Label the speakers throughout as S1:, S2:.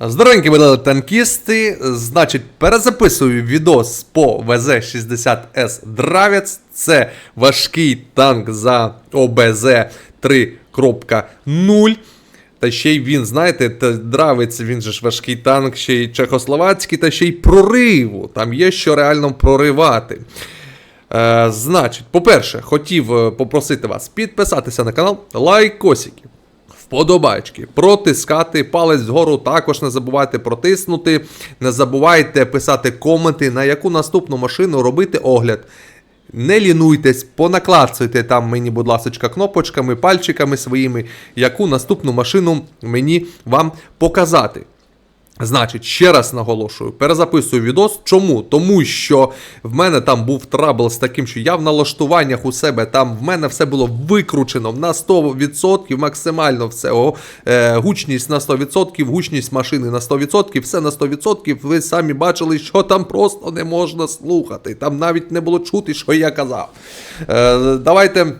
S1: Здоровенькі були танкісти. Значить, перезаписую відос по ВЗ-60С Дравець. Це важкий танк за ОБЗ 3.0. Та ще й він, знаєте, Дравець, він же ж важкий танк, ще й чехословацький, та ще й прориву. Там є що реально проривати. Е, значить, по-перше, хотів е, попросити вас підписатися на канал, лайкосики, вподобайки, протискати палець вгору, також не забувайте протиснути. Не забувайте писати коменти, на яку наступну машину робити огляд. Не лінуйтесь, понаклацуйте там мені, будь ласка, кнопочками, пальчиками своїми, яку наступну машину мені вам показати. Значить, ще раз наголошую, перезаписую відос. Чому? Тому що в мене там був трабл з таким, що я в налаштуваннях у себе там в мене все було викручено на 100%, максимально все. О, е, гучність на 100%, гучність машини на 100%, все на 100%. Ви самі бачили, що там просто не можна слухати. Там навіть не було чути, що я казав. Е, давайте.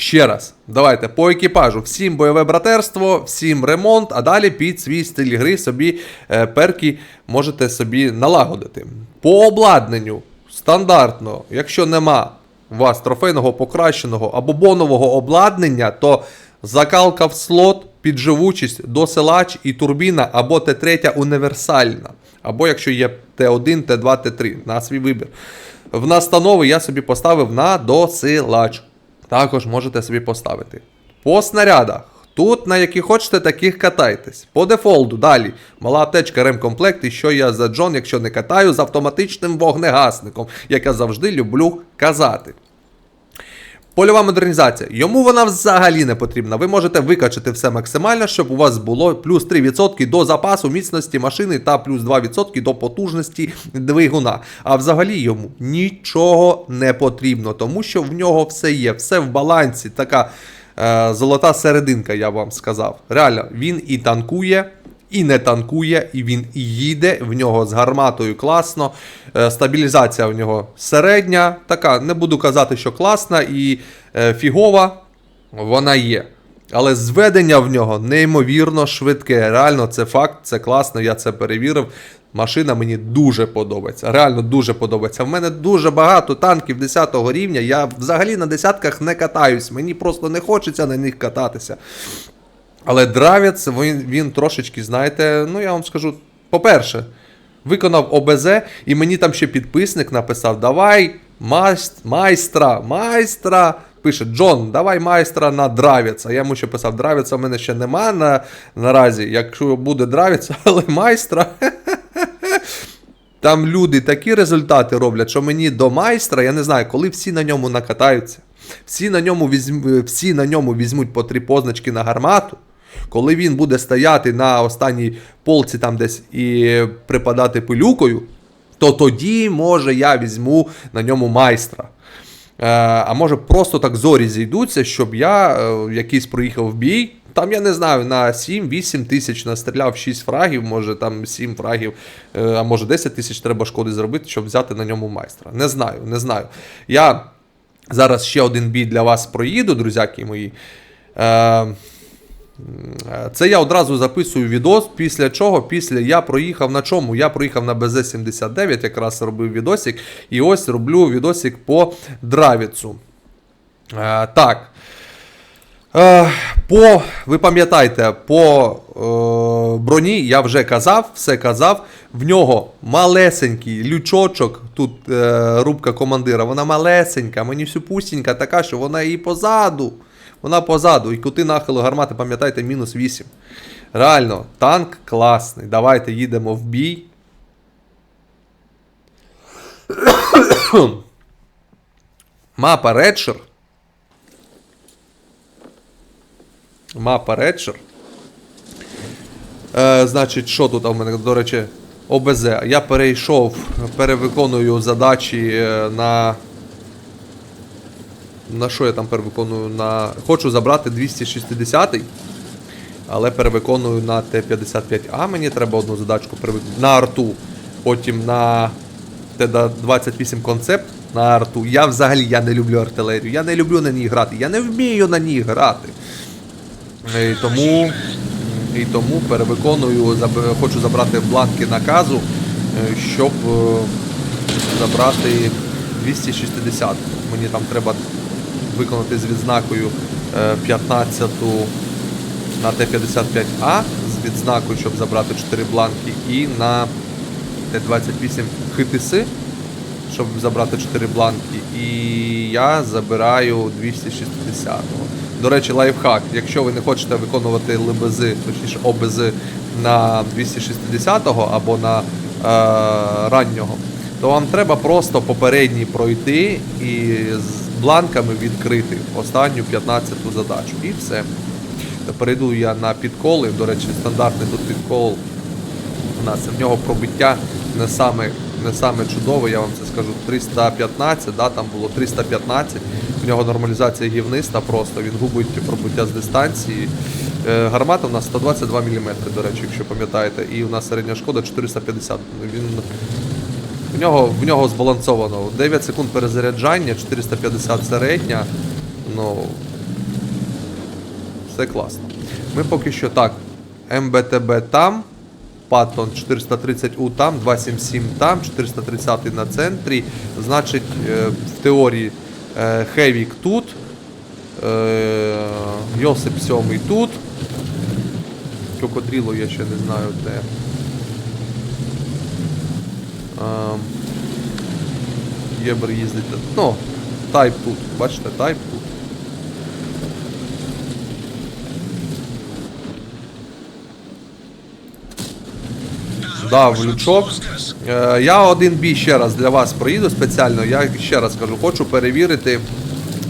S1: Ще раз, давайте по екіпажу. Всім бойове братерство, всім ремонт, а далі під свій стиль гри собі е, перки можете собі налагодити. По обладнанню стандартно, якщо нема у вас трофейного покращеного або бонового обладнання, то закалка в слот, підживучість, досилач і турбіна, або Т3 універсальна. Або якщо є Т1, Т2, Т3 на свій вибір. В настанови я собі поставив на досилач. Також можете собі поставити. По снарядах. Тут на які хочете, таких катайтесь. По дефолту далі. Мала аптечка ремкомплект, і що я за Джон, якщо не катаю, з автоматичним вогнегасником, як я завжди люблю казати. Польова модернізація. Йому вона взагалі не потрібна. Ви можете викачати все максимально, щоб у вас було плюс 3% до запасу міцності машини та плюс 2% до потужності двигуна. А взагалі йому нічого не потрібно, тому що в нього все є, все в балансі. Така е, золота серединка, я вам сказав. Реально, він і танкує. І не танкує, і він і їде. В нього з гарматою класно. Е, стабілізація в нього середня. Така, не буду казати, що класна і е, фігова. Вона є. Але зведення в нього неймовірно швидке. Реально, це факт, це класно, я це перевірив. Машина мені дуже подобається. Реально дуже подобається. В мене дуже багато танків 10 рівня. Я взагалі на десятках не катаюсь. Мені просто не хочеться на них кататися. Але Дравець, він, він трошечки, знаєте, ну я вам скажу, по-перше, виконав ОБЗ, і мені там ще підписник написав: Давай, майстра, майстра. Пише Джон, давай майстра на Дравець. А я йому ще писав, Дравіца в мене ще нема на, наразі. Якщо буде Дравіца, але майстра. Там люди такі результати роблять, що мені до майстра, я не знаю, коли всі на ньому накатаються, всі на ньому, візьм, всі на ньому візьмуть по три позначки на гармату. Коли він буде стояти на останній полці там десь і припадати пилюкою, то тоді, може, я візьму на ньому майстра. Е, а може просто так зорі зійдуться, щоб я е, якийсь проїхав в бій. Там, я не знаю, на 7-8 тисяч настріляв 6 фрагів, може там 7 фрагів, е, а може 10 тисяч треба шкоди зробити, щоб взяти на ньому майстра. Не знаю, не знаю. Я зараз ще один бій для вас проїду, друзяки мої. Це я одразу записую відос, після чого після я проїхав на чому? Я проїхав на БЗ-79, якраз робив відосик. І ось роблю відосик по Дравіцу. Е, так. Е, по, ви пам'ятаєте, по е, броні я вже казав, все казав. В нього малесенький лючочок, тут е, рубка командира, вона малесенька, мені всю пустенька така, що вона і позаду. Вона позаду. І кути нахилу гармати, пам'ятаєте, мінус 8. Реально, танк класний. Давайте їдемо в бій. Мапа Редшир. Мапа Редшир. Е, значить, що тут у мене, до речі, ОБЗ. Я перейшов, перевиконую задачі е, на. На що я там перевиконую? На... Хочу забрати 260-й, але перевиконую на Т-55А. Мені треба одну задачку перевиконувати. На арту. Потім на Т-28 концепт на арту. Я взагалі я не люблю артилерію. Я не люблю на ній грати. Я не вмію на ній грати. І тому І тому перевиконую, хочу забрати бланки наказу, е, щоб е, забрати 260. Мені там треба виконати з відзнакою е, 15 на Т-55А з відзнакою, щоб забрати 4 бланки, і на Т-28 хитиси, щоб забрати 4 бланки. І я забираю 260-го. До речі, лайфхак. Якщо ви не хочете виконувати ЛБЗ, точніше ОБЗ на 260-го або на е, раннього, то вам треба просто попередній пройти і бланками відкрити останню 15-ту задачу. І все. Перейду я на підколи. До речі, стандартний тут підкол у нас. В нього пробиття не саме, не саме чудове, я вам це скажу. 315, да, там було 315. В нього нормалізація гівниста просто, він губить пробиття з дистанції. Е, гармата у нас 122 мм, до речі, якщо пам'ятаєте. І у нас середня шкода 450. Він в нього, в нього збалансовано. 9 секунд перезаряджання, 450 середня. Ну, все класно. Ми поки що так. МБТБ там. Паттон 430У там, 277 там, 430 на центрі. Значить, е, в теорії е, Хевік тут. е, Йосип 7 тут. Крокодріло я ще не знаю де. Єбер їздить. Ну, тайп тут. Бачите, тайп тут. дав лючок. Е, я один бій ще раз для вас проїду спеціально. Я ще раз кажу, хочу перевірити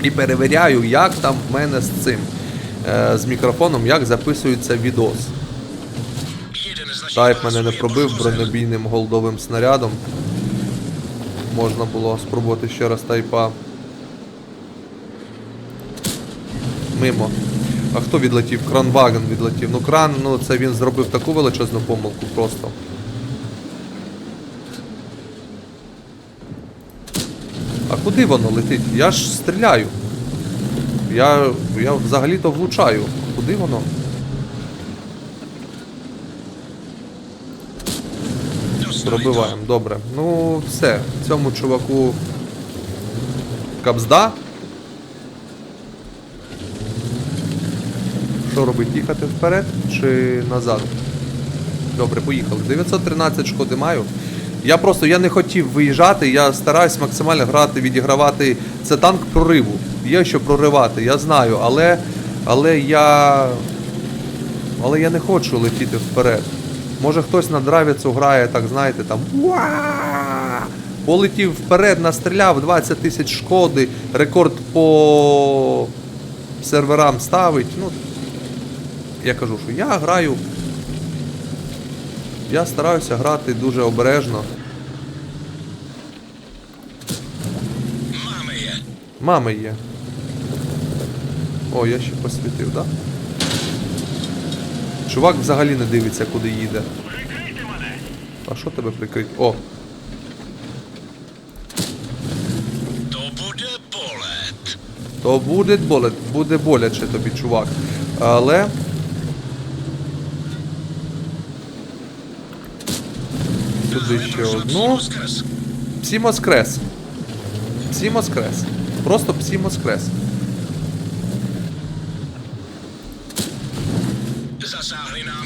S1: і перевіряю, як там в мене з цим. е, З мікрофоном, як записується відос. Тайп мене не пробив бронебійним голдовим снарядом. Можна було спробувати ще раз тайпа. Мимо. А хто відлетів? Кранваген відлетів. Ну кран, ну це він зробив таку величезну помилку просто. А куди воно летить? Я ж стріляю. Я, я взагалі-то влучаю. Куди воно? Пробиваємо, добре. Ну, все. Цьому чуваку кабзда. Що робить? Їхати вперед чи назад? Добре, поїхали. 913 шкоди маю. Я просто я не хотів виїжджати, я стараюсь максимально грати, відігравати. Це танк прориву. Є що проривати, я знаю, але. Але я. Але я не хочу летіти вперед. Може хтось на драйвіцу грає, так знаєте, там. Полетів вперед, настріляв 20 тисяч шкоди, рекорд по серверам ставить. Ну, я кажу, що я граю. Я стараюся грати дуже обережно.
S2: Мами є.
S1: Мами є. О, я ще посвітив, так? Да? Чувак взагалі не дивиться, куди їде. Прикрийте мене! А що тебе прикрить? О,
S2: То буде болет.
S1: то буде боле, буде боляче тобі, чувак. Але. Сюди ще одну. Псімоскрес. Псімоскрес. Просто псімоскрес.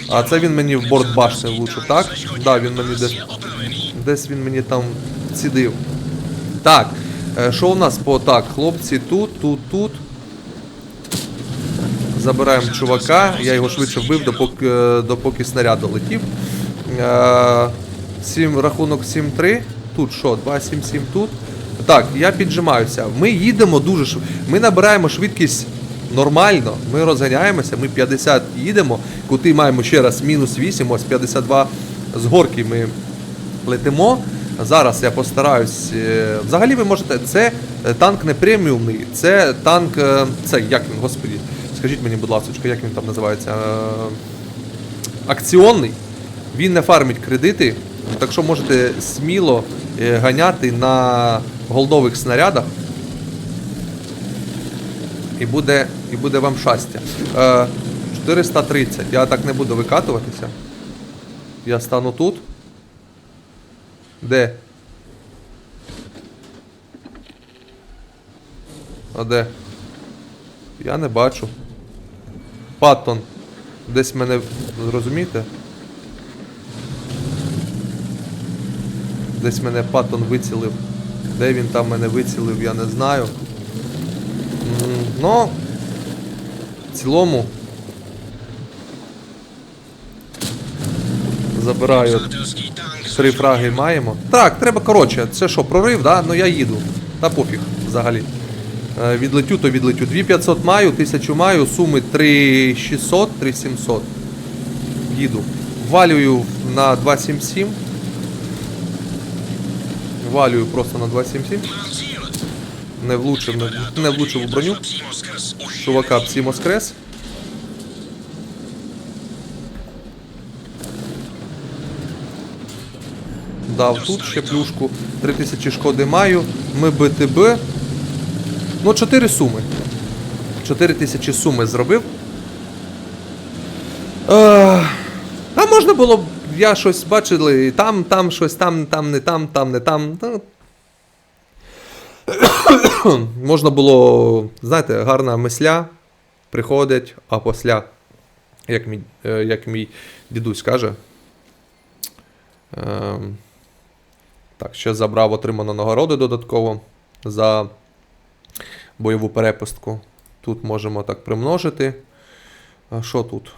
S1: А це він мені в борт башни влучив, так? Да, він мені десь. Десь він мені там цідив. Так, е, що у нас по так? Хлопці тут, тут, тут. Забираємо чувака, я його швидше вбив, допоки, е, допоки снаряд долетів. Е, сім, рахунок 7-3. Тут що? 2-7-7 тут. Так, я піджимаюся. Ми їдемо дуже швидко. Ми набираємо швидкість нормально. Ми розганяємося, ми 50 їдемо. Кути маємо ще раз мінус 8, ось 52 з горки ми летимо. Зараз я постараюсь. е, Взагалі ви можете. Це е, танк не преміумний, це танк. е, Це як він, господі. Скажіть мені, будь ласка, як він там називається? Акціонний. Він не фармить кредити, так що можете сміло ганяти на голдових снарядах. І буде, і буде вам щастя. Е, 430. Я так не буду викатуватися. Я стану тут. Де? А де? Я не бачу. Паттон. Десь мене. Зрозумієте? Десь мене Паттон вицілив. Де він там мене вицілив, я не знаю. Ну, в цілому. Забираю. Три фраги маємо. Так, треба коротше. Це що, прорив, да? Ну я їду. Та пофіг взагалі. Е, відлетю, то відлетю. 2500 маю, 1000 маю, суми 3600, 3700. Їду. Валюю на 277. Валюю просто на 277. Не влучив, не, не влучив у броню. Чувака Псімоскрес. Дав тут ще плюшку. 3000 шкоди маю. Ми БТБ. Ну, 4 суми. 4000 суми зробив. Е, а можна було б, я щось бачили, там, там щось, там, там, не там, там, не там. Можна було, знаєте, гарна мисля приходить, а після, як мій, е, як мій дідусь каже. Ем, так, ще забрав отриману нагороду додатково за бойову перепустку. Тут можемо так примножити. А що тут?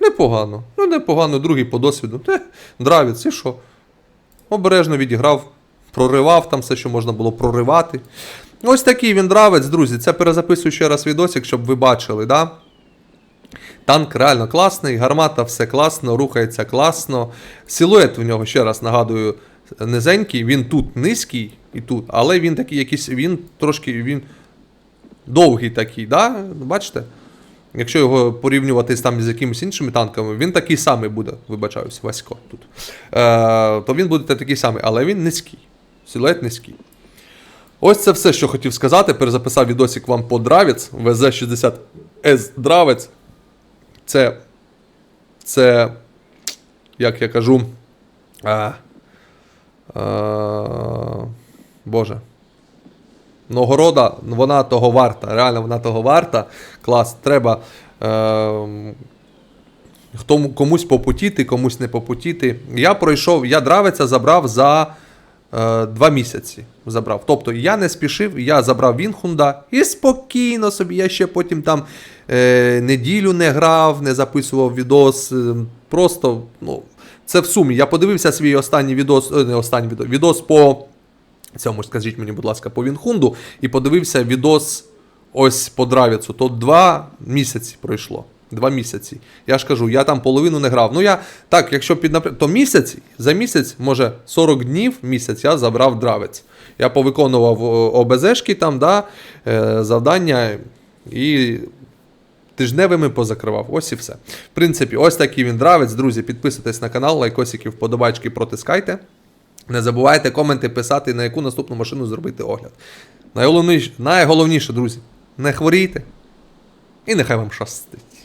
S1: Непогано. Ну, непогано, другий по досвіду. Те, нравиться, і що? Обережно відіграв, проривав там все, що можна було проривати. Ось такий він дравець, друзі. Це перезаписую ще раз відосик, щоб ви бачили, да? Танк реально класний, гармата все класно, рухається класно. Силует в нього, ще раз нагадую, низенький, він тут низький і тут, але він такий якийсь, він трошки він довгий такий, да? бачите? Якщо його порівнювати там, з якимись іншими танками, він такий самий буде, вибачаюсь, Васько тут. Е, то він буде такий самий, але він низький. Силует низький. Ось це все, що хотів сказати. Перезаписав відосик вам по Дравець, ВЗ-60С Дравець. Це. Це. Як я кажу. А, а, Боже. Нагорода, вона того варта. Реально, вона того варта. Клас. Треба. Е, комусь попутіти, комусь не попутіти. Я пройшов, я дравиця забрав за два місяці. Забрав. Тобто я не спішив, я забрав Вінхунда і спокійно собі. Я ще потім там е, неділю не грав, не записував відос. е, Просто, ну, це в сумі. Я подивився свій останній відос, е, не останній відос, відос по цьому, скажіть мені, будь ласка, по Вінхунду, і подивився відос ось по Дравіцу. То два місяці пройшло. Два місяці. Я ж кажу, я там половину не грав. Ну я так, якщо під то місяць, за місяць, може 40 днів місяць я забрав дравець. Я повиконував о, ОБЗшки там, да, е, завдання і тижневими позакривав. Ось і все. В принципі, ось такий він дравець. Друзі, підписуйтесь на канал, лайкосики, вподобайки протискайте. Не забувайте коменти писати, на яку наступну машину зробити огляд. Найголовніше, найголовніше, друзі, не хворійте. І нехай вам щастить.